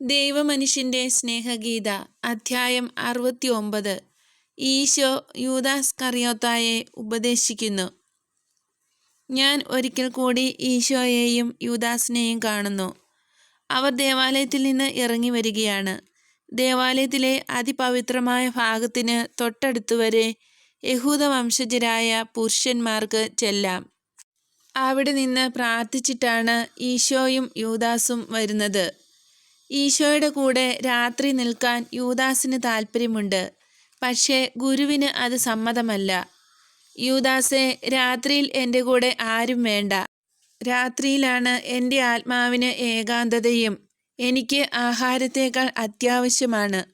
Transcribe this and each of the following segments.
ദൈവമനുഷ്യന്റെ സ്നേഹഗീത അധ്യായം അറുപത്തി ഒമ്പത് ഈശോ യൂദാസ് കറിയോത്തായെ ഉപദേശിക്കുന്നു. ഞാൻ ഒരിക്കൽ കൂടി ഈശോയെയും യൂദാസിനെയും കാണുന്നു. അവർ ദേവാലയത്തിൽ നിന്ന് ഇറങ്ങി വരികയാണ്. ദേവാലയത്തിലെ അതിപവിത്രമായ ഭാഗത്തിന് തൊട്ടടുത്തുവരെ യഹൂദ വംശജരായ പുരുഷന്മാർക്ക് ചെല്ലാം. അവിടെ നിന്ന് പ്രാർത്ഥിച്ചിട്ടാണ് ഈശോയും യൂദാസും വരുന്നത്. ഈശോയുടെ കൂടെ രാത്രി നിൽക്കാൻ യൂദാസിന് താല്പര്യമുണ്ട്. പക്ഷേ ഗുരുവിന് അത് സമ്മതമല്ല. യൂദാസെ രാത്രിയിൽ എന്റെ കൂടെ ആരും വേണ്ട. രാത്രിയിലാണ് എന്റെ ആത്മാവിന് ഏകാന്തതയും എനിക്ക് ആഹാരത്തേക്കാൾ അത്യാവശ്യമാണ്.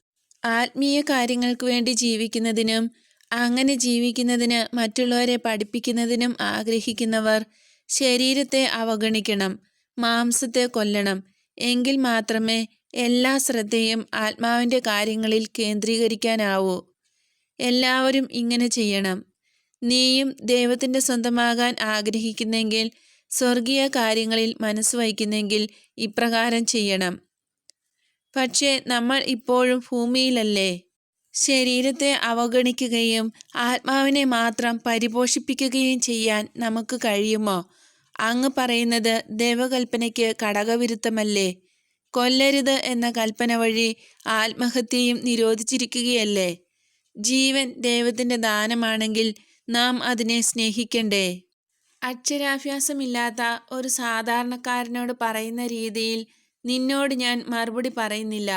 ആത്മീയ കാര്യങ്ങൾക്ക് വേണ്ടി ജീവിക്കുന്നതിനും അങ്ങനെ ജീവിക്കുന്നതിന് മറ്റുള്ളവരെ പഠിപ്പിക്കുന്നതിനും ആഗ്രഹിക്കുന്നവർ ശരീരത്തെ അവഗണിക്കണം മാംസത്തെ കൊല്ലണം എങ്കിൽ മാത്രമേ എല്ലാ ശ്രദ്ധയും ആത്മാവിന്റെ കാര്യങ്ങളിൽ കേന്ദ്രീകരിക്കാനാവൂ. എല്ലാവരും ഇങ്ങനെ ചെയ്യണം. നീയും ദൈവത്തിന്റെ സ്വന്തമാകാൻ ആഗ്രഹിക്കുന്നെങ്കിൽ സ്വർഗീയ കാര്യങ്ങളിൽ മനസ്സ് വഹിക്കുന്നെങ്കിൽ ഇപ്രകാരം ചെയ്യണം. പക്ഷേ നമ്മൾ ഇപ്പോഴും ഭൂമിയിലല്ലേ? ശരീരത്തെ അവഗണിക്കുകയും ആത്മാവിനെ മാത്രം പരിപോഷിപ്പിക്കുകയും ചെയ്യാൻ നമുക്ക് കഴിയുമോ? അങ്ങ് പറയുന്നത് ദൈവകൽപ്പനയ്ക്ക് ഘടകവിരുദ്ധമല്ലേ കൊല്ലരുത് എന്ന കൽപ്പന വഴി ആത്മഹത്യയും നിരോധിച്ചിരിക്കുകയല്ലേ? ജീവൻ ദൈവത്തിന്റെ ദാനമാണെങ്കിൽ നാം അതിനെ സ്നേഹിക്കണ്ടേ? അക്ഷരാഭ്യാസമില്ലാത്ത ഒരു സാധാരണക്കാരനോട് പറയുന്ന രീതിയിൽ നിന്നോട് ഞാൻ മറുപടി പറയുന്നില്ല.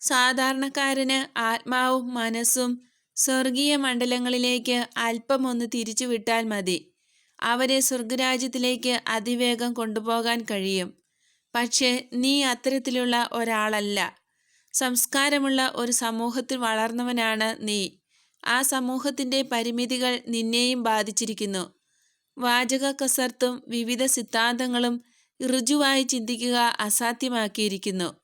സാധാരണക്കാരന് ആത്മാവും മനസ്സും സ്വർഗീയ മണ്ഡലങ്ങളിലേക്ക് അല്പമൊന്ന് തിരിച്ചുവിട്ടാൽ മതി. അവരെ സ്വർഗരാജ്യത്തിലേക്ക് അതിവേഗം കൊണ്ടുപോകാൻ കഴിയും. പക്ഷേ നീ അത്തരത്തിലുള്ള ഒരാളല്ല. സംസ്കാരമുള്ള ഒരു സമൂഹത്തിൽ വളർന്നവനാണ് നീ. ആ സമൂഹത്തിന്റെ പരിമിതികൾ നിന്നെയും ബാധിച്ചിരിക്കുന്നു. വാചക കസർത്തും വിവിധ സിദ്ധാന്തങ്ങളും ഋജുവായി ചിന്തിക്കുക അസാധ്യമാക്കിയിരിക്കുന്നു.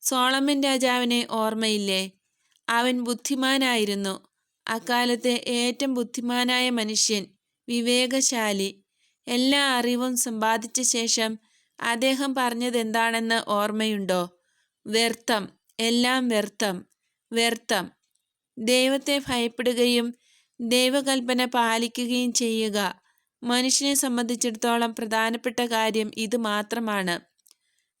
സോളമൻ രാജാവിനെ ഓർമ്മയില്ലേ? അവൻ ബുദ്ധിമാനായിരുന്നു. അക്കാലത്തെ ഏറ്റവും ബുദ്ധിമാനായ മനുഷ്യൻ. വിവേകശാലി. എല്ലാ അറിവും സമ്പാദിച്ച ശേഷം അദ്ദേഹം പറഞ്ഞതെന്താണെന്ന് ഓർമ്മയുണ്ടോ? വ്യർത്ഥം. എല്ലാം വ്യർത്ഥം. വ്യർത്ഥം. ദൈവത്തെ ഭയപ്പെടുകയും ദൈവകൽപ്പന പാലിക്കുകയും ചെയ്യുക. മനുഷ്യനെ സംബന്ധിച്ചിടത്തോളം പ്രധാനപ്പെട്ട കാര്യം ഇത് മാത്രമാണ്.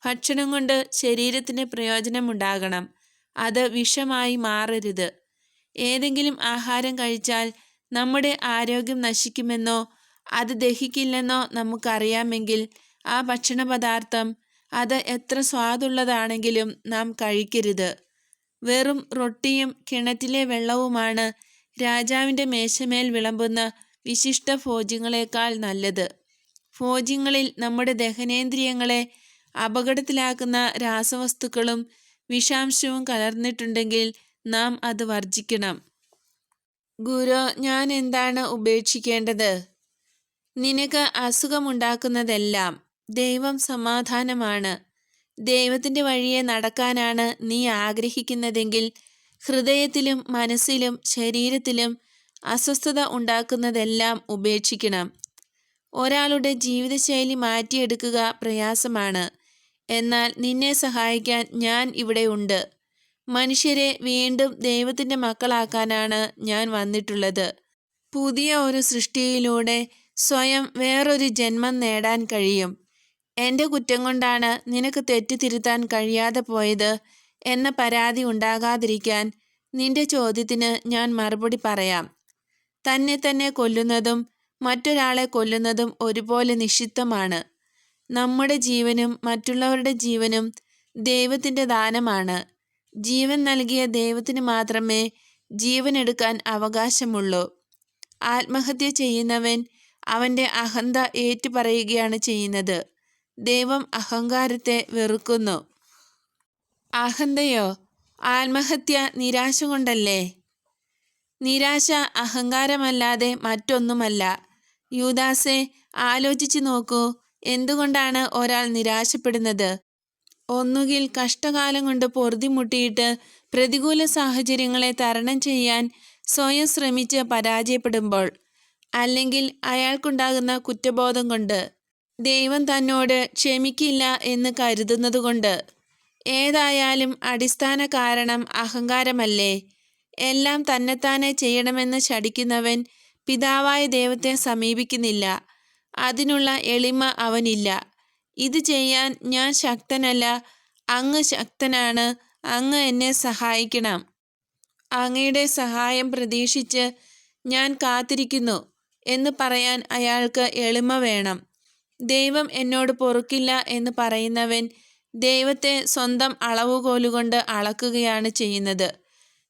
ഭക്ഷണം കൊണ്ട് ശരീരത്തിന് പ്രയോജനമുണ്ടാകണം. അത് വിഷമായി മാറരുത്. ഏതെങ്കിലും ആഹാരം കഴിച്ചാൽ നമ്മുടെ ആരോഗ്യം നശിക്കുമെന്നോ അത് ദഹിക്കില്ലെന്നോ നമുക്കറിയാമെങ്കിൽ ആ ഭക്ഷണ പദാർത്ഥം അത് എത്ര സ്വാദുള്ളതാണെങ്കിലും നാം കഴിക്കരുത്. വെറും റൊട്ടിയും കിണറ്റിലെ വെള്ളവുമാണ് രാജാവിന്റെ മേശമേൽ വിളമ്പുന്ന വിശിഷ്ട ഭോജ്യങ്ങളെക്കാൾ നല്ലത്. ഭോജ്യങ്ങളിൽ നമ്മുടെ ദഹനേന്ദ്രിയങ്ങളെ അപകടത്തിലാക്കുന്ന രാസവസ്തുക്കളും വിഷാംശവും കലർന്നിട്ടുണ്ടെങ്കിൽ നാം അത് വർജിക്കണം ഗുരു ഞാൻ എന്താണ് ഉപേക്ഷിക്കേണ്ടത്? നിനക്ക് അസുഖമുണ്ടാക്കുന്നതെല്ലാം ദൈവം സമാധാനമാണ്. ദൈവത്തിന്റെ വഴിയെ നടക്കാനാണ് നീ ആഗ്രഹിക്കുന്നതെങ്കിൽ ഹൃദയത്തിലും മനസ്സിലും ശരീരത്തിലും അസ്വസ്ഥത ഉണ്ടാക്കുന്നതെല്ലാം ഉപേക്ഷിക്കണം. ഒരാളുടെ ജീവിതശൈലി മാറ്റിയെടുക്കുക പ്രയാസമാണ്. എന്നാൽ നിന്നെ സഹായിക്കാൻ ഞാൻ ഇവിടെ ഉണ്ട്. മനുഷ്യരെ വീണ്ടും ദൈവത്തിന്റെ മക്കളാക്കാനാണ് ഞാൻ വന്നിട്ടുള്ളത്. പുതിയ ഒരു സൃഷ്ടിയിലൂടെ സ്വയം വേറൊരു ജന്മം നേടാൻ കഴിയും. എന്റെ കുറ്റം കൊണ്ടാണ് നിനക്ക് തെറ്റ് തിരുത്താൻ കഴിയാതെ പോയത് എന്ന പരാതി ഉണ്ടാകാതിരിക്കാൻ നിന്റെ ചോദ്യത്തിന് ഞാൻ മറുപടി പറയാം. തന്നെ തന്നെ കൊല്ലുന്നതും മറ്റൊരാളെ കൊല്ലുന്നതും ഒരുപോലെ നിഷിദ്ധമാണ്. നമ്മുടെ ജീവനും മറ്റുള്ളവരുടെ ജീവനും ദൈവത്തിന്റെ ദാനമാണ്. ജീവൻ നൽകിയ ദൈവത്തിന് മാത്രമേ ജീവൻ എടുക്കാൻ അവകാശമുള്ളൂ. ആത്മഹത്യ ചെയ്യുന്നവൻ അവന്റെ അഹന്ത ഏറ്റുപറയുകയാണ് ചെയ്യുന്നത്. ദൈവം അഹങ്കാരത്തെ വെറുക്കുന്നു. അഹന്തയോ? ആത്മഹത്യ നിരാശ കൊണ്ടല്ലേ? നിരാശ അഹങ്കാരമല്ലാതെ മറ്റൊന്നുമല്ല. യൂദാസെ ആലോചിച്ചു നോക്കൂ എന്തുകൊണ്ടാണ് ഒരാൾ നിരാശപ്പെടുന്നത്? ഒന്നുകിൽ കഷ്ടകാലം കൊണ്ട് പൊറുതിമുട്ടിയിട്ട് പ്രതികൂല സാഹചര്യങ്ങളെ തരണം ചെയ്യാൻ സ്വയം ശ്രമിച്ച് പരാജയപ്പെടുമ്പോൾ അല്ലെങ്കിൽ അയാൾക്കുണ്ടാകുന്ന കുറ്റബോധം കൊണ്ട് ദൈവം തന്നോട് ക്ഷമിക്കില്ല എന്ന് കരുതുന്നതുകൊണ്ട് ഏതായാലും അടിസ്ഥാന കാരണം അഹങ്കാരമല്ലേ? എല്ലാം തന്നെത്താനെ ചെയ്യണമെന്ന് ശടിക്കുന്നവൻ പിതാവായ ദൈവത്തെ സമീപിക്കുന്നില്ല. അതിനുള്ള എളിമ അവനില്ല. ഇത് ചെയ്യാൻ ഞാൻ ശക്തനല്ല. അങ്ങ് ശക്തനാണ്. അങ്ങ് എന്നെ സഹായിക്കണം. അങ്ങയുടെ സഹായം പ്രതീക്ഷിച്ച് ഞാൻ കാത്തിരിക്കുന്നു എന്ന് പറയാൻ അയാൾക്ക് എളിമ വേണം. ദൈവം എന്നോട് പൊറുക്കില്ല എന്ന് പറയുന്നവൻ ദൈവത്തെ സ്വന്തം അളവുകോലുകൊണ്ട് അളക്കുകയാണ് ചെയ്യുന്നത്.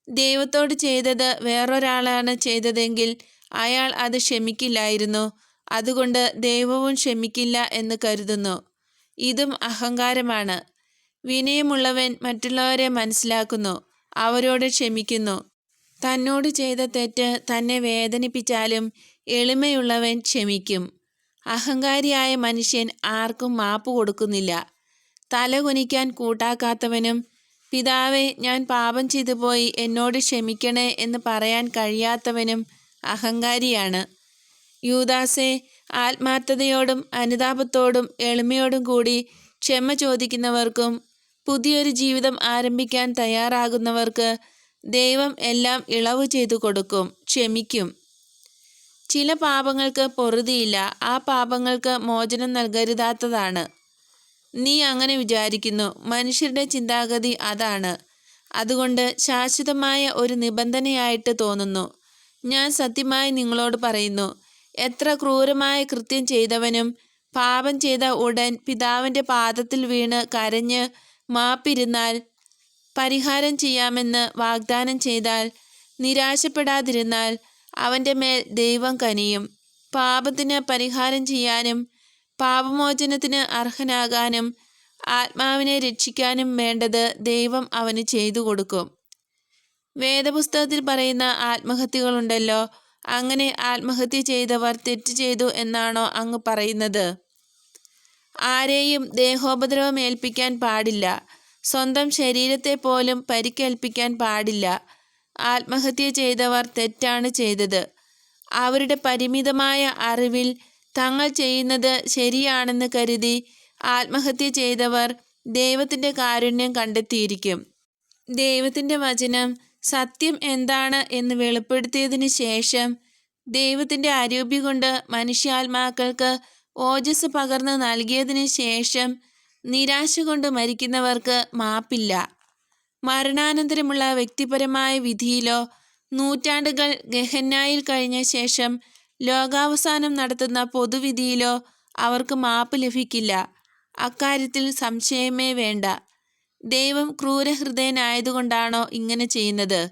ദൈവത്തോട് ചെയ്തത് വേറൊരാളാണ് ചെയ്തതെങ്കിൽ അയാൾ അത് ക്ഷമിക്കില്ലായിരുന്നു. അതുകൊണ്ട് ദൈവവും ക്ഷമിക്കില്ല എന്ന് കരുതുന്നു. ഇതും അഹങ്കാരമാണ്. വിനയമുള്ളവൻ മറ്റുള്ളവരെ മനസ്സിലാക്കുന്നു അവരോട് ക്ഷമിക്കുന്നു. തന്നോട് ചെയ്ത തെറ്റ് തന്നെ വേദനിപ്പിച്ചാലും എളിമയുള്ളവൻ ക്ഷമിക്കും. അഹങ്കാരിയായ മനുഷ്യൻ ആർക്കും മാപ്പ് കൊടുക്കുന്നില്ല. തലകുനിക്കാൻ കൂട്ടാക്കാത്തവനും പിതാവെ ഞാൻ പാപം ചെയ്തു പോയി എന്നോട് ക്ഷമിക്കണേ എന്ന് പറയാൻ കഴിയാത്തവനും അഹങ്കാരിയാണ്. യൂദാസെ ആത്മാർത്ഥതയോടും അനുതാപത്തോടും എളിമയോടും കൂടി ക്ഷമ ചോദിക്കുന്നവർക്കും പുതിയൊരു ജീവിതം ആരംഭിക്കാൻ തയ്യാറാകുന്നവർക്ക് ദൈവം എല്ലാം ഇളവ് ചെയ്തു കൊടുക്കും ക്ഷമിക്കും. ചില പാപങ്ങൾക്ക് പൊറുതിയില്ല ആ പാപങ്ങൾക്ക് മോചനം നൽകരുതാത്തതാണ്. നീ അങ്ങനെ വിചാരിക്കുന്നു മനുഷ്യരുടെ ചിന്താഗതി അതാണ്. അതുകൊണ്ട് ശാശ്വതമായ ഒരു നിബന്ധനയായിട്ട് തോന്നുന്നു. ഞാൻ സത്യമായി നിങ്ങളോട് പറയുന്നു എത്ര ക്രൂരമായ കൃത്യം ചെയ്തവനും പാപം ചെയ്ത ഉടൻ പിതാവിന്റെ പാദത്തിൽ വീണ് കരഞ്ഞ് മാപ്പിരുന്നാൽ പരിഹാരം ചെയ്യാമെന്ന് വാഗ്ദാനം ചെയ്താൽ നിരാശപ്പെടാതിരുന്നാൽ അവന്റെ മേൽ ദൈവം കനിയും. പാപത്തിന് പരിഹാരം ചെയ്യാനും പാപമോചനത്തിന് അർഹനാകാനും ആത്മാവിനെ രക്ഷിക്കാനും വേണ്ടത് ദൈവം അവന് ചെയ്തു കൊടുക്കും. വേദപുസ്തകത്തിൽ പറയുന്ന ആത്മഹത്യകളുണ്ടല്ലോ അങ്ങനെ ആത്മഹത്യ ചെയ്തവർ തെറ്റ് ചെയ്തു എന്നാണോ അങ്ങ് പറയുന്നത്? ആരെയും ദേഹോപദ്രവം ഏൽപ്പിക്കാൻ പാടില്ല. സ്വന്തം ശരീരത്തെ പോലും പരിക്കേൽപ്പിക്കാൻ പാടില്ല. ആത്മഹത്യ ചെയ്തവർ തെറ്റാണ് ചെയ്തത്. അവരുടെ പരിമിതമായ അറിവിൽ തങ്ങൾ ചെയ്യുന്നത് ശരിയാണെന്ന് കരുതി ആത്മഹത്യ ചെയ്തവർ ദൈവത്തിന്റെ കാരുണ്യം കണ്ടെത്തിയിരിക്കും. ദൈവത്തിന്റെ വചനം സത്യം എന്താണ് എന്ന് വെളിപ്പെടുത്തിയതിനു ശേഷം ദൈവത്തിന്റെ അരൂപി കൊണ്ട് മനുഷ്യാത്മാക്കൾക്ക് ഓജസ് പകർന്നു നൽകിയതിന് ശേഷം നിരാശ കൊണ്ട് മരിക്കുന്നവർക്ക് മാപ്പില്ല. മരണാനന്തരമുള്ള വ്യക്തിപരമായ വിധിയിലോ നൂറ്റാണ്ടുകൾ ഗഹന്നായിൽ കഴിഞ്ഞ ശേഷം ലോകാവസാനം നടത്തുന്ന പൊതുവിധിയിലോ അവർക്ക് മാപ്പ് ലഭിക്കില്ല. അക്കാര്യത്തിൽ സംശയമേ വേണ്ട. ദൈവം ക്രൂരഹൃദയനായതുകൊണ്ടാണോ ഇങ്ങനെ ചെയ്യുന്നത്?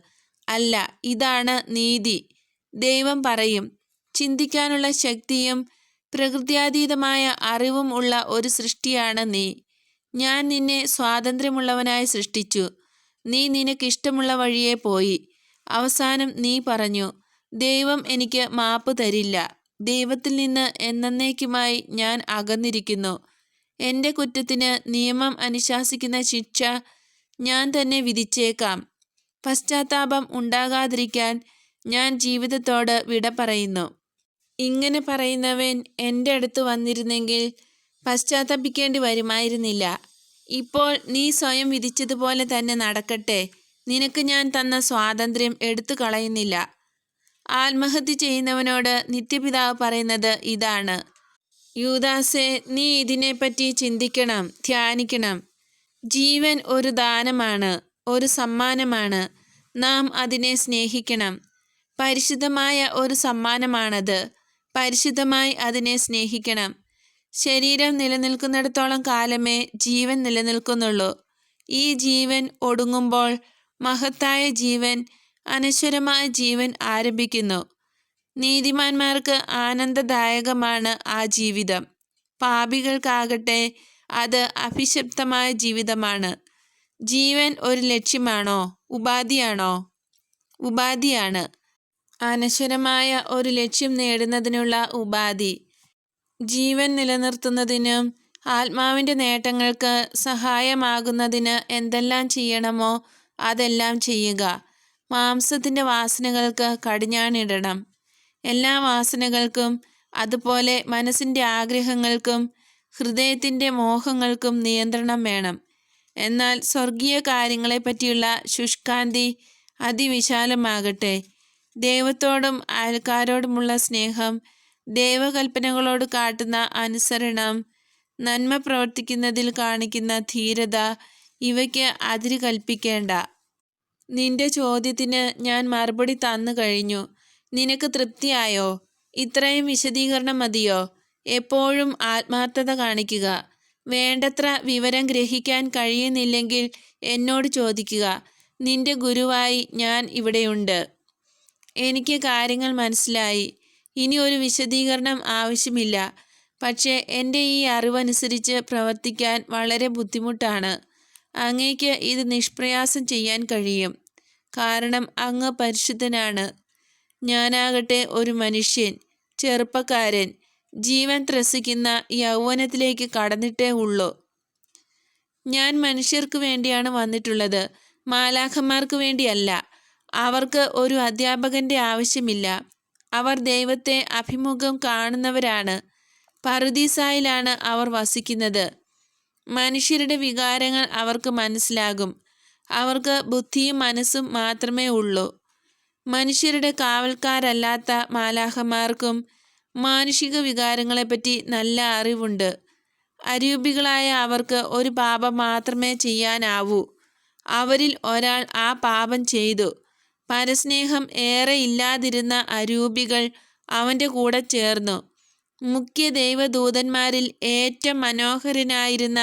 അല്ല ഇതാണ് നീതി. ദൈവം പറയും ചിന്തിക്കാനുള്ള ശക്തിയും പ്രകൃത്യാതീതമായ അറിവും ഉള്ള ഒരു സൃഷ്ടിയാണ് നീ. ഞാൻ നിന്നെ സ്വാതന്ത്ര്യമുള്ളവനായി സൃഷ്ടിച്ചു. നീ നിനക്കിഷ്ടമുള്ള വഴിയെ പോയി. അവസാനം നീ പറഞ്ഞു ദൈവം എനിക്ക് മാപ്പ് തരില്ല. ദൈവത്തിൽ നിന്ന് എന്നേക്കുമായി ഞാൻ അകന്നിരിക്കുന്നു. എന്റെ കുറ്റത്തിന് നിയമം അനുശാസിക്കുന്ന ശിക്ഷ ഞാൻ തന്നെ വിധിച്ചേക്കാം. പശ്ചാത്താപം ഉണ്ടാകാതിരിക്കാൻ ഞാൻ ജീവിതത്തോട് വിട പറയുന്നു. ഇങ്ങനെ പറയുന്നവൻ എന്റെ അടുത്ത് വന്നിരുന്നെങ്കിൽ പശ്ചാത്തപിക്കേണ്ടി വരുമായിരുന്നില്ല. ഇപ്പോൾ നീ സ്വയം വിധിച്ചതുപോലെ തന്നെ നടക്കട്ടെ. നിനക്ക് ഞാൻ തന്ന സ്വാതന്ത്ര്യം എടുത്തു കളയുന്നില്ല. ആത്മഹത്യ ചെയ്യുന്നവനോട് നിത്യപിതാവ് പറയുന്നത് ഇതാണ്. യൂദാസെ നീ ഇതിനെപ്പറ്റി ചിന്തിക്കണം ധ്യാനിക്കണം. ജീവൻ ഒരു ദാനമാണ് ഒരു സമ്മാനമാണ്. നാം അതിനെ സ്നേഹിക്കണം. പരിശുദ്ധമായ ഒരു സമ്മാനമാണത്. പരിശുദ്ധമായി അതിനെ സ്നേഹിക്കണം. ശരീരം നിലനിൽക്കുന്നിടത്തോളം കാലമേ ജീവൻ നിലനിൽക്കുന്നുള്ളൂ. ഈ ജീവൻ ഒടുങ്ങുമ്പോൾ മഹത്തായ ജീവൻ അനശ്വരമായ ജീവൻ ആരംഭിക്കുന്നു. നീതിമാന്മാർക്ക് ആനന്ദദായകമാണ് ആ ജീവിതം. പാപികൾക്കാകട്ടെ അത് അഭിശപ്തമായ ജീവിതമാണ്. ജീവൻ ഒരു ലക്ഷ്യമാണോ? ഉപാധിയാണോ? ഉപാധിയാണ്. അനശ്വരമായ ഒരു ലക്ഷ്യം നേടുന്നതിനുള്ള ഉപാധി. ജീവൻ നിലനിർത്തുന്നതിനും ആത്മാവിന്റെ നേട്ടങ്ങൾക്ക് സഹായമാകുന്നതിന് എന്തെല്ലാം ചെയ്യണമോ അതെല്ലാം ചെയ്യുക. മാംസത്തിന്റെ വാസനകൾക്ക് കടിഞ്ഞാണിടണം. എല്ലാ വാസനകൾക്കും അതുപോലെ മനസ്സിന്റെ ആഗ്രഹങ്ങൾക്കും ഹൃദയത്തിന്റെ മോഹങ്ങൾക്കും നിയന്ത്രണം വേണം. എന്നാൽ സ്വർഗീയ കാര്യങ്ങളെപ്പറ്റിയുള്ള ശുഷ്കാന്തി അതിവിശാലമാകട്ടെ. ദൈവത്തോടും അയൽക്കാരോടുമുള്ള സ്നേഹം ദൈവകൽപ്പനകളോട് കാട്ടുന്ന അനുസരണം നന്മ പ്രവർത്തിക്കുന്നതിൽ കാണിക്കുന്ന ധീരത ഇവയ്ക്ക് അതിര് കൽപ്പിക്കേണ്ട നിന്റെ ചോദ്യത്തിന് ഞാൻ മറുപടി തന്നു കഴിഞ്ഞു. നിനക്ക് തൃപ്തിയായോ? ഇത്രയും വിശദീകരണം മതിയോ? എപ്പോഴും ആത്മാർത്ഥത കാണിക്കുക. വേണ്ടത്ര വിവരം ഗ്രഹിക്കാൻ കഴിയുന്നില്ലെങ്കിൽ എന്നോട് ചോദിക്കുക. നിന്റെ ഗുരുവായി ഞാൻ ഇവിടെയുണ്ട്. എനിക്ക് കാര്യങ്ങൾ മനസ്സിലായി. ഇനി ഒരു വിശദീകരണം ആവശ്യമില്ല. പക്ഷേ എന്റെ ഈ അറിവനുസരിച്ച് പ്രവർത്തിക്കാൻ വളരെ ബുദ്ധിമുട്ടാണ്. അങ്ങേക്ക് ഇത് നിഷ്പ്രയാസം ചെയ്യാൻ കഴിയും. കാരണം അങ്ങ് പരിശുദ്ധനാണ്. ഞാനാകട്ടെ ഒരു മനുഷ്യൻ ചെറുപ്പക്കാരൻ. ജീവൻ ത്രസിക്കുന്ന യൗവനത്തിലേക്ക് കടന്നിട്ടേ ഉള്ളൂ. ഞാൻ മനുഷ്യർക്ക് വേണ്ടിയാണ് വന്നിട്ടുള്ളത്. മാലാഖന്മാർക്ക് വേണ്ടിയല്ല. അവർക്ക് ഒരു അധ്യാപകന്റെ ആവശ്യമില്ല. അവർ ദൈവത്തെ അഭിമുഖം കാണുന്നവരാണ്. പറുദീസായിലാണ് അവർ വസിക്കുന്നത്. മനുഷ്യരുടെ വികാരങ്ങൾ അവർക്ക് മനസ്സിലാകും. അവർക്ക് ബുദ്ധിയും മനസ്സും മാത്രമേ ഉള്ളൂ. മനുഷ്യരുടെ കാവൽക്കാരല്ലാത്ത മാലാഹമാർക്കും മാനുഷിക വികാരങ്ങളെപ്പറ്റി നല്ല അറിവുണ്ട്. അരൂപികളായ അവർക്ക് ഒരു പാപം മാത്രമേ ചെയ്യാനാവൂ. അവരിൽ ഒരാൾ ആ പാപം ചെയ്തു. പരസ്നേഹം ഏറെ ഇല്ലാതിരുന്ന അരൂപികൾ അവന്റെ കൂടെ ചേർന്നു. മുഖ്യ ദൈവദൂതന്മാരിൽ ഏറ്റവും മനോഹരനായിരുന്ന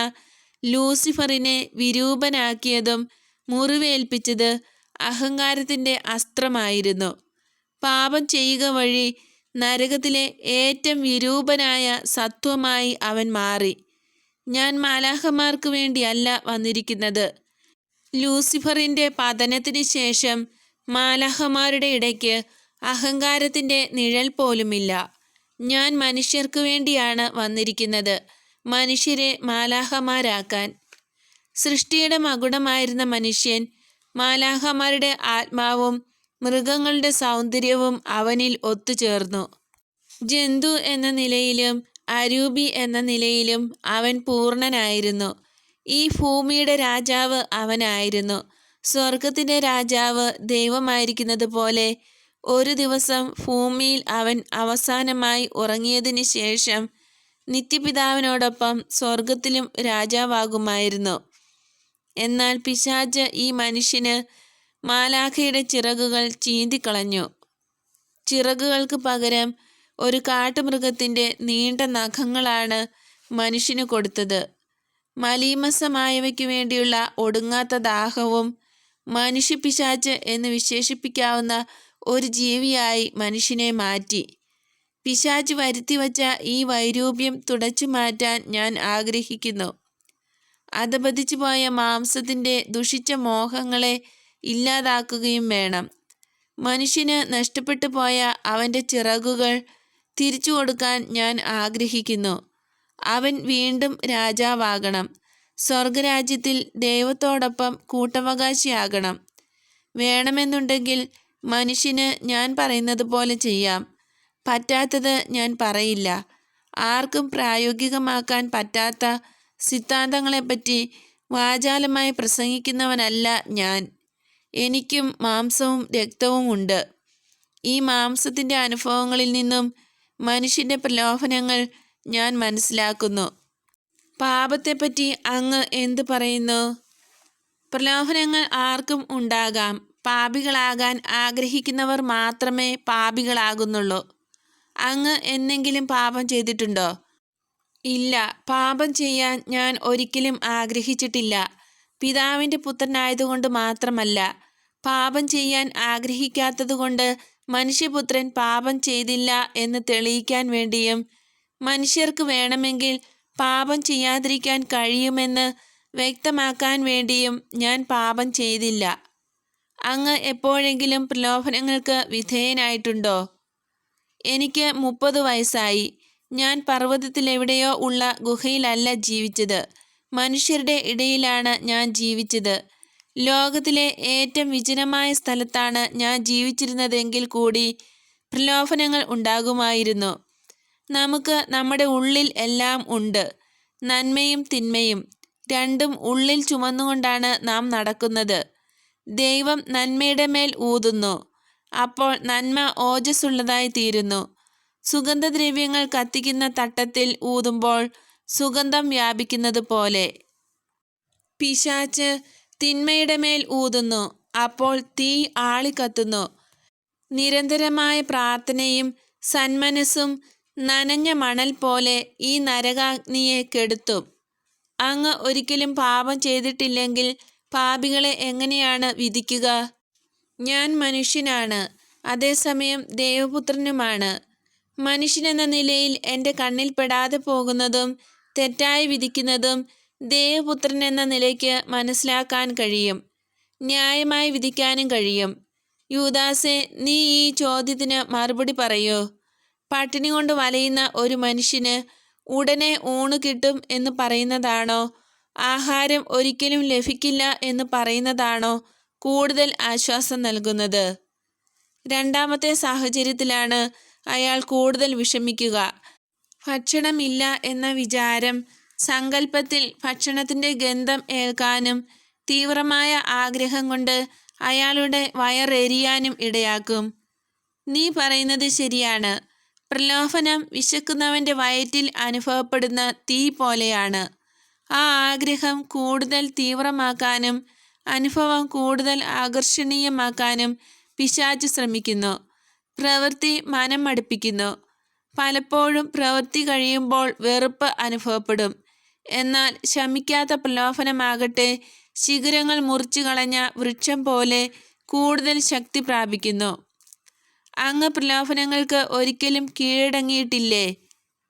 ലൂസിഫറിനെ വിരൂപനാക്കിയതും മുറിവേൽപ്പിച്ചത് അഹങ്കാരത്തിന്റെ അസ്ത്രമായിരുന്നു. പാപം ചെയ്യുക വഴി നരകത്തിലെ ഏറ്റവും വിരൂപനായ സത്വമായി അവൻ മാറി. ഞാൻ മാലാഹമാർക്ക് വേണ്ടിയല്ല വന്നിരിക്കുന്നത്. ലൂസിഫറിന്റെ പതനത്തിന് ശേഷം മാലാഹമാരുടെ ഇടയ്ക്ക് അഹങ്കാരത്തിന്റെ നിഴൽ പോലുമില്ല. ഞാൻ മനുഷ്യർക്ക് വേണ്ടിയാണ് വന്നിരിക്കുന്നത്. മനുഷ്യരെ മാലാഹമാരാക്കാൻ സൃഷ്ടിയുടെ മകുടമായിരുന്ന മനുഷ്യൻ മാലാഹമാരുടെ ആത്മാവും മൃഗങ്ങളുടെ സൗന്ദര്യവും അവനിൽ ഒത്തുചേർന്നു. ജന്തു എന്ന നിലയിലും അരൂപി എന്ന നിലയിലും അവൻ പൂർണനായിരുന്നു ഈ ഭൂമിയുടെ രാജാവ് അവനായിരുന്നു. സ്വർഗത്തിന്റെ രാജാവ് ദൈവമായിരിക്കുന്നത് പോലെ ഒരു ദിവസം ഭൂമിയിൽ അവൻ അവസാനമായി ഉറങ്ങിയതിന് ശേഷം നിത്യപിതാവിനോടൊപ്പം സ്വർഗത്തിലും രാജാവാകുമായിരുന്നു. എന്നാൽ പിശാജ് ഈ മനുഷ്യന് മാലാഖയുടെ ചിറകുകൾ ചീന്തിക്കളഞ്ഞു. ചിറകുകൾക്ക് പകരം ഒരു കാട്ടുമൃഗത്തിന്റെ നീണ്ട നഖങ്ങളാണ് മനുഷ്യന് കൊടുത്തത്. മലീമസമായവയ്ക്കു വേണ്ടിയുള്ള ഒടുങ്ങാത്ത ദാഹവും മനുഷ്യ പിശാച്ച് എന്ന് വിശേഷിപ്പിക്കാവുന്ന ഒരു ജീവിയായി മനുഷ്യനെ മാറ്റി. പിശാച്ച് വരുത്തിവച്ച ഈ വൈരൂപ്യം തുടച്ചു മാറ്റാൻ ഞാൻ ആഗ്രഹിക്കുന്നു. അധപതിച്ചു പോയ മാംസത്തിന്റെ ദുഷിച്ച മോഹങ്ങളെ ഇല്ലാതാക്കുകയും വേണം. മനുഷ്യന് നഷ്ടപ്പെട്ടു പോയ അവന്റെ ചിറകുകൾ തിരിച്ചു കൊടുക്കാൻ ഞാൻ ആഗ്രഹിക്കുന്നു. അവൻ വീണ്ടും രാജാവാകണം. സ്വർഗരാജ്യത്തിൽ ദൈവത്തോടൊപ്പം കൂട്ടവകാശിയാകണം. വേണമെന്നുണ്ടെങ്കിൽ മനുഷ്യന് ഞാൻ പറയുന്നത് പോലെ ചെയ്യാം. പറ്റാത്തത് ഞാൻ പറയില്ല. ആർക്കും പ്രായോഗികമാക്കാൻ പറ്റാത്ത സിദ്ധാന്തങ്ങളെപ്പറ്റി വാചാലമായി പ്രസംഗിക്കുന്നവനല്ല ഞാൻ. എനിക്കും മാംസവും രക്തവും ഉണ്ട്. ഈ മാംസത്തിന്റെ അനുഭവങ്ങളിൽ നിന്നും മനുഷ്യന്റെ പ്രലോഭനങ്ങൾ ഞാൻ മനസ്സിലാക്കുന്നു. പാപത്തെപ്പറ്റി അങ്ങ് എന്ത് പറയുന്നു? പ്രലോഭനങ്ങൾ ആർക്കും ഉണ്ടാകാം. പാപികളാകാൻ ആഗ്രഹിക്കുന്നവർ മാത്രമേ പാപികളാകുന്നുള്ളൂ. അങ്ങ് എന്നെങ്കിലും പാപം ചെയ്തിട്ടുണ്ടോ? ഇല്ല പാപം ചെയ്യാൻ ഞാൻ ഒരിക്കലും ആഗ്രഹിച്ചിട്ടില്ല. പിതാവിന്റെ പുത്രനായതുകൊണ്ട് മാത്രമല്ല പാപം ചെയ്യാൻ ആഗ്രഹിക്കാത്തതുകൊണ്ട് മനുഷ്യപുത്രൻ പാപം ചെയ്തില്ല എന്ന് തെളിയിക്കാൻ വേണ്ടിയും മനുഷ്യർക്ക് വേണമെങ്കിൽ പാപം ചെയ്യാതിരിക്കാൻ കഴിയുമെന്ന് വ്യക്തമാക്കാൻ വേണ്ടിയും ഞാൻ പാപം ചെയ്തില്ല. അങ്ങ് എപ്പോഴെങ്കിലും പ്രലോഭനങ്ങൾക്ക് വിധേയനായിട്ടുണ്ടോ? എനിക്ക് മുപ്പത് വയസ്സായി. ഞാൻ പർവതത്തിലെവിടെയോ ഉള്ള ഗുഹയിലല്ല ജീവിച്ചത്. മനുഷ്യരുടെ ഇടയിലാണ് ഞാൻ ജീവിച്ചത്. ലോകത്തിലെ ഏറ്റവും വിജനമായ സ്ഥലത്താണ് ഞാൻ ജീവിച്ചിരുന്നതെങ്കിൽ കൂടി പ്രലോഭനങ്ങൾ ഉണ്ടാകുമായിരുന്നു. നമുക്ക് നമ്മുടെ ഉള്ളിൽ എല്ലാം ഉണ്ട്. നന്മയും തിന്മയും. രണ്ടും ഉള്ളിൽ ചുമന്നുകൊണ്ടാണ് നാം നടക്കുന്നത്. ദൈവം നന്മയുടെ മേൽ ഊതുന്നു. അപ്പോൾ നന്മ ഓജസ്സുള്ളതായി തീരുന്നു. സുഗന്ധദ്രവ്യങ്ങൾ കത്തിക്കുന്ന തട്ടത്തിൽ ഊതുമ്പോൾ സുഗന്ധം വ്യാപിക്കുന്നത് പോലെ. പിശാച്ച് തിന്മയുടെ മേൽ ഊതുന്നു അപ്പോൾ തീ ആളിക്കത്തുന്നു നിരന്തരമായ പ്രാർത്ഥനയും സന്മനസ്സും നനഞ്ഞ മണൽ പോലെ ഈ നരകാഗ്നിയെ കെടുത്തും. അങ്ങ് ഒരിക്കലും പാപം ചെയ്തിട്ടില്ലെങ്കിൽ പാപികളെ എങ്ങനെയാണ് വിധിക്കുക? ഞാൻ മനുഷ്യനാണ് അതേസമയം ദേവപുത്രനുമാണ്. മനുഷ്യനെന്ന നിലയിൽ എന്റെ കണ്ണിൽ പെടാതെ പോകുന്നതും തെറ്റായി വിധിക്കുന്നതും ദേവപുത്രൻ എന്ന നിലയ്ക്ക് മനസ്സിലാക്കാൻ കഴിയും. ന്യായമായി വിധിക്കാനും കഴിയും. യൂദാസെ നീ ഈ ചോദ്യത്തിന് മറുപടി പറയോ. പട്ടിണി കൊണ്ട് വലയുന്ന ഒരു മനുഷ്യന് ഉടനെ ഊണ് കിട്ടും എന്ന് പറയുന്നതാണോ? ആഹാരം ഒരിക്കലും ലഭിക്കില്ല എന്ന് പറയുന്നതാണോ കൂടുതൽ ആശ്വാസം നൽകുന്നത്? രണ്ടാമത്തെ സാഹചര്യത്തിലാണ് അയാൾ കൂടുതൽ വിഷമിക്കുക. ഭക്ഷണമില്ല എന്ന വിചാരം സങ്കല്പത്തിൽ ഭക്ഷണത്തിന്റെ ഗന്ധം ഏൽക്കാനും തീവ്രമായ ആഗ്രഹം കൊണ്ട് അയാളുടെ വയറെരിയാനും ഇടയാക്കും. നീ പറയുന്നത് ശരിയാണ്. പ്രലോഭനം വിശക്കുന്നവന്റെ വയറ്റിൽ അനുഭവപ്പെടുന്ന തീ പോലെയാണ്. ആ ആഗ്രഹം കൂടുതൽ തീവ്രമാക്കാനും അനുഭവം കൂടുതൽ ആകർഷണീയമാക്കാനും പിശാച്ച് ശ്രമിക്കുന്നു. പ്രവൃത്തി മനം മടുപ്പിക്കുന്നു. പലപ്പോഴും പ്രവൃത്തി കഴിയുമ്പോൾ വെറുപ്പ് അനുഭവപ്പെടും. എന്നാൽ ശമിക്കാത്ത പ്രലോഭനമാകട്ടെ ശിഖരങ്ങൾ മുറിച്ചു കളഞ്ഞ വൃക്ഷം പോലെ കൂടുതൽ ശക്തി പ്രാപിക്കുന്നു. അങ്ങ് പ്രലോഭനങ്ങൾക്ക് ഒരിക്കലും കീഴടങ്ങിയിട്ടില്ലേ?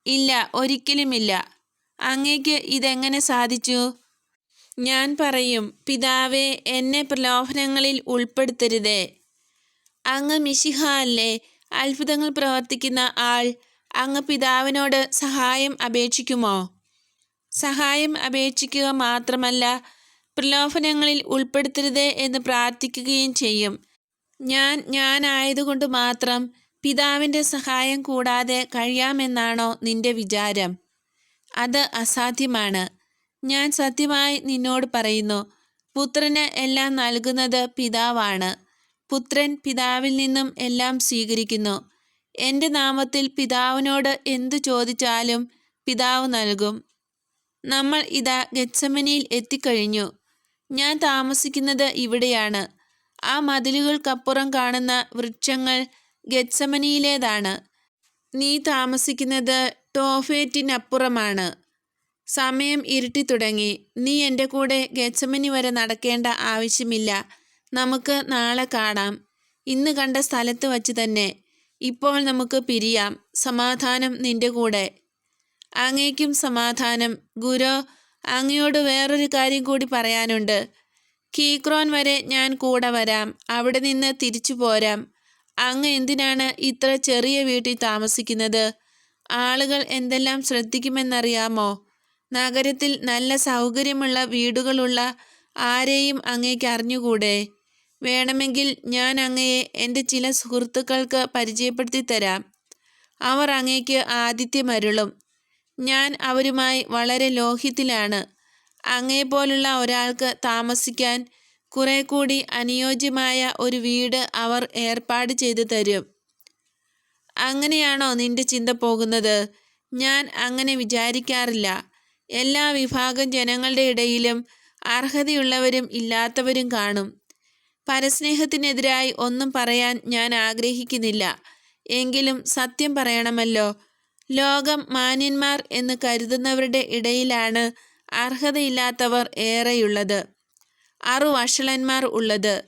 ഇല്ല ഒരിക്കലുമില്ല. അങ്ങേക്ക് ഇതെങ്ങനെ സാധിച്ചു? ഞാൻ പറയും പിതാവേ എന്നെ പ്രലോഭനങ്ങളിൽ ഉൾപ്പെടുത്തരുതേ. അങ്ങ് മിശിഹ അല്ലേ അത്ഭുതങ്ങൾ പ്രവർത്തിക്കുന്ന ആൾ അങ്ങ് പിതാവിനോട് സഹായം അപേക്ഷിക്കുമോ? സഹായം അപേക്ഷിക്കുക മാത്രമല്ല പ്രലോഭനങ്ങളിൽ ഉൾപ്പെടുത്തരുതേ എന്ന് പ്രാർത്ഥിക്കുകയും ചെയ്യും. ഞാൻ ഞാനായതുകൊണ്ട് മാത്രം പിതാവിന്റെ സഹായം കൂടാതെ കഴിയാമെന്നാണോ നിന്റെ വിചാരം? അത് അസാധ്യമാണ്. ഞാൻ സത്യമായി നിന്നോട് പറയുന്നു പുത്രന് എല്ലാം നൽകുന്നത് പിതാവാണ്. പുത്രൻ പിതാവിൽ നിന്നും എല്ലാം സ്വീകരിക്കുന്നു. എന്റെ നാമത്തിൽ പിതാവിനോട് എന്തു ചോദിച്ചാലും പിതാവ് നൽകും. നമ്മൾ ഇതാ ഗച്ചമനിയിൽ എത്തിക്കഴിഞ്ഞു. ഞാൻ താമസിക്കുന്നത് ഇവിടെയാണ്. ആ മതിലുകൾക്കപ്പുറം കാണുന്ന വൃക്ഷങ്ങൾ ഗച്ചമനിയിലേതാണ് നീ താമസിക്കുന്നത് ടോഫേറ്റിനപ്പുറമാണ്. സമയം ഇരുട്ടി തുടങ്ങി നീ എന്റെ കൂടെ ഗച്ചമനി വരെ നടക്കേണ്ട ആവശ്യമില്ല. നമുക്ക് നാളെ കാണാം. ഇന്ന് കണ്ട സ്ഥലത്ത് വച്ച് തന്നെ ഇപ്പോൾ നമുക്ക് പിരിയാം. സമാധാനം നിന്റെ കൂടെ. അങ്ങേക്കും സമാധാനം. ഗുരു അങ്ങയോട് വേറൊരു കാര്യം കൂടി പറയാനുണ്ട്. കീക്രോൻ വരെ ഞാൻ കൂടെ വരാം. അവിടെ നിന്ന് തിരിച്ചു പോരാം. അങ്ങ് എന്തിനാണ് ഇത്ര ചെറിയ വീട്ടിൽ താമസിക്കുന്നത്? ആളുകൾ എന്തെല്ലാം ശ്രദ്ധിക്കുമെന്നറിയാമോ? നഗരത്തിൽ നല്ല സൗകര്യമുള്ള വീടുകളുള്ള ആരെയും അങ്ങേക്ക് അറിഞ്ഞുകൂടെ? വേണമെങ്കിൽ ഞാൻ അങ്ങയെ എന്റെ ചില സുഹൃത്തുക്കൾക്ക് പരിചയപ്പെടുത്തി തരാം. അവർ അങ്ങേക്ക് ആതിഥ്യമരുളും. ഞാൻ അവരുമായി വളരെ ലോഹ്യത്തിലാണ്. അങ്ങയെപ്പോലുള്ള ഒരാൾക്ക് താമസിക്കാൻ കുറെ കൂടി അനുയോജ്യമായ ഒരു വീട് അവർ ഏർപ്പാട് ചെയ്തു തരും. അങ്ങനെയാണോ നിന്റെ ചിന്ത പോകുന്നത്? ഞാൻ അങ്ങനെ വിചാരിക്കാറില്ല. എല്ലാ വിഭാഗം ജനങ്ങളുടെ ഇടയിലും അർഹതയുള്ളവരും ഇല്ലാത്തവരും കാണും. പരസ്നേഹത്തിനെതിരായി ഒന്നും പറയാൻ ഞാൻ ആഗ്രഹിക്കുന്നില്ല. എങ്കിലും സത്യം പറയണമല്ലോ. ലോകം മാന്യന്മാർ എന്ന് കരുതുന്നവരുടെ ഇടയിലാണ് അർഹതയില്ലാത്തവർ ഏറെയുള്ളത്. അറുവഷളന്മാർ ഉള്ളത്.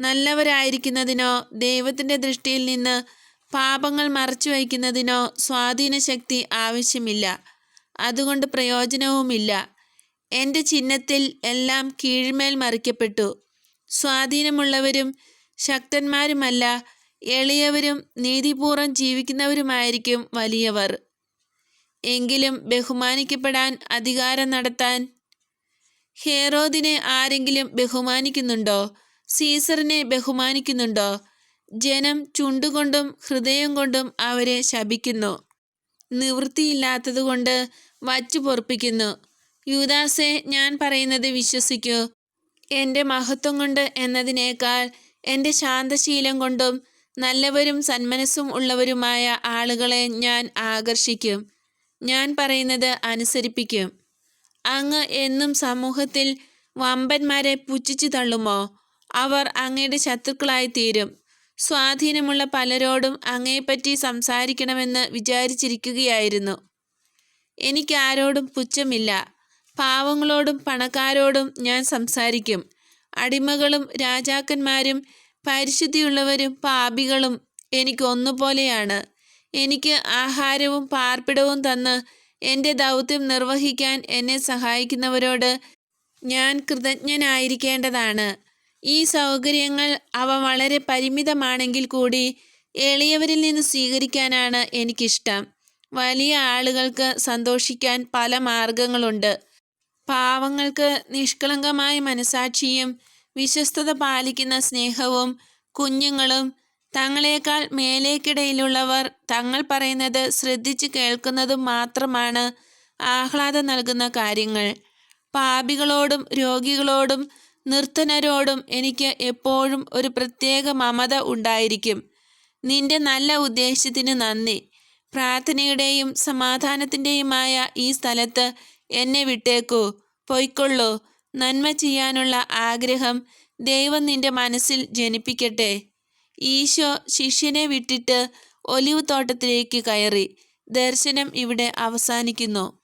നല്ലവരായിരിക്കുന്നതിനോ ദൈവത്തിന്റെ ദൃഷ്ടിയിൽ നിന്ന് പാപങ്ങൾ മറച്ചു വയ്ക്കുന്നതിനോ സ്വാധീനശക്തി ആവശ്യമില്ല. അതുകൊണ്ട് പ്രയോജനവുമില്ല. എന്റെ ചിഹ്നത്തിൽ എല്ലാം കീഴ്മേൽ മറിക്കപ്പെട്ടു. സ്വാധീനമുള്ളവരും ശക്തന്മാരുമല്ല എളിയവരും നീതിപൂർവം ജീവിക്കുന്നവരുമായിരിക്കും വലിയവർ. എങ്കിലും ബഹുമാനിക്കപ്പെടാൻ അധികാരം നടത്താൻ ഹേറോദിനെ ആരെങ്കിലും ബഹുമാനിക്കുന്നുണ്ടോ? സീസറിനെ ബഹുമാനിക്കുന്നുണ്ടോ? ജനം ചുണ്ടുകൊണ്ടും ഹൃദയം കൊണ്ടും അവരെ ശപിക്കുന്നു. നിവൃത്തിയില്ലാത്തതുകൊണ്ട് വച്ചു പൊറപ്പിക്കുന്നു യൂദാസെ ഞാൻ പറയുന്നത് വിശ്വസിക്കൂ. എന്റെ മഹത്വം കൊണ്ട് എന്നതിനേക്കാൾ എന്റെ ശാന്തശീലം കൊണ്ടും നല്ലവരും സന്മനസ്സും ഉള്ളവരുമായ ആളുകളെ ഞാൻ ആകർഷിക്കും. ഞാൻ പറയുന്നത് അനുസരിപ്പിക്കും. അങ്ങ് എന്നും സമൂഹത്തിൽ വമ്പന്മാരെ പുച്ഛിച്ചു തള്ളുമോ? അവർ അങ്ങയുടെ ശത്രുക്കളായി തീരും. സ്വാധീനമുള്ള പലരോടും അങ്ങയെപ്പറ്റി സംസാരിക്കണമെന്ന് വിചാരിച്ചിരിക്കുകയായിരുന്നു. എനിക്കാരോടും പുച്ഛമില്ല. പാവങ്ങളോടും പണക്കാരോടും ഞാൻ സംസാരിക്കും. അടിമകളും രാജാക്കന്മാരും പരിശുദ്ധിയുള്ളവരും പാപികളും എനിക്ക് ഒന്നുപോലെയാണ്. എനിക്ക് ആഹാരവും പാർപ്പിടവും തന്ന് എന്റെ ദൗത്യം നിർവഹിക്കാൻ എന്നെ സഹായിക്കുന്നവരോട് ഞാൻ കൃതജ്ഞനായിരിക്കേണ്ടതാണ്. ഈ സൗകര്യങ്ങൾ അവ വളരെ പരിമിതമാണെങ്കിൽ കൂടി എളിയവരിൽ നിന്ന് സ്വീകരിക്കാനാണ് എനിക്കിഷ്ടം. വലിയ ആളുകൾക്ക് സന്തോഷിക്കാൻ പല മാർഗങ്ങളുണ്ട്. പാവങ്ങൾക്ക് നിഷ്കളങ്കമായ മനസാക്ഷിയും വിശ്വസ്തത പാലിക്കുന്ന സ്നേഹവും കുഞ്ഞുങ്ങളും തങ്ങളെക്കാൾ മേലേക്കിടയിലുള്ളവർ തങ്ങൾ പറയുന്നത് ശ്രദ്ധിച്ച് കേൾക്കുന്നതും മാത്രമാണ് ആഹ്ലാദം നൽകുന്ന കാര്യങ്ങൾ. പാപികളോടും രോഗികളോടും നിർത്തനരോടും എനിക്ക് എപ്പോഴും ഒരു പ്രത്യേക മമത ഉണ്ടായിരിക്കും. നിന്റെ നല്ല ഉദ്ദേശത്തിന് നന്ദി. പ്രാർത്ഥനയുടെയും സമാധാനത്തിന്റെയുമായ ഈ സ്ഥലത്ത് എന്നെ വിട്ടേക്കൂ. പൊയ്ക്കൊള്ളൂ. നന്മ ചെയ്യാനുള്ള ആഗ്രഹം ദൈവം നിന്റെ മനസ്സിൽ ജനിപ്പിക്കട്ടെ. ഈശോ ശിഷ്യനെ വിട്ടിട്ട് ഒലിവ് തോട്ടത്തിലേക്ക് കയറി. ദർശനം ഇവിടെ അവസാനിക്കുന്നു.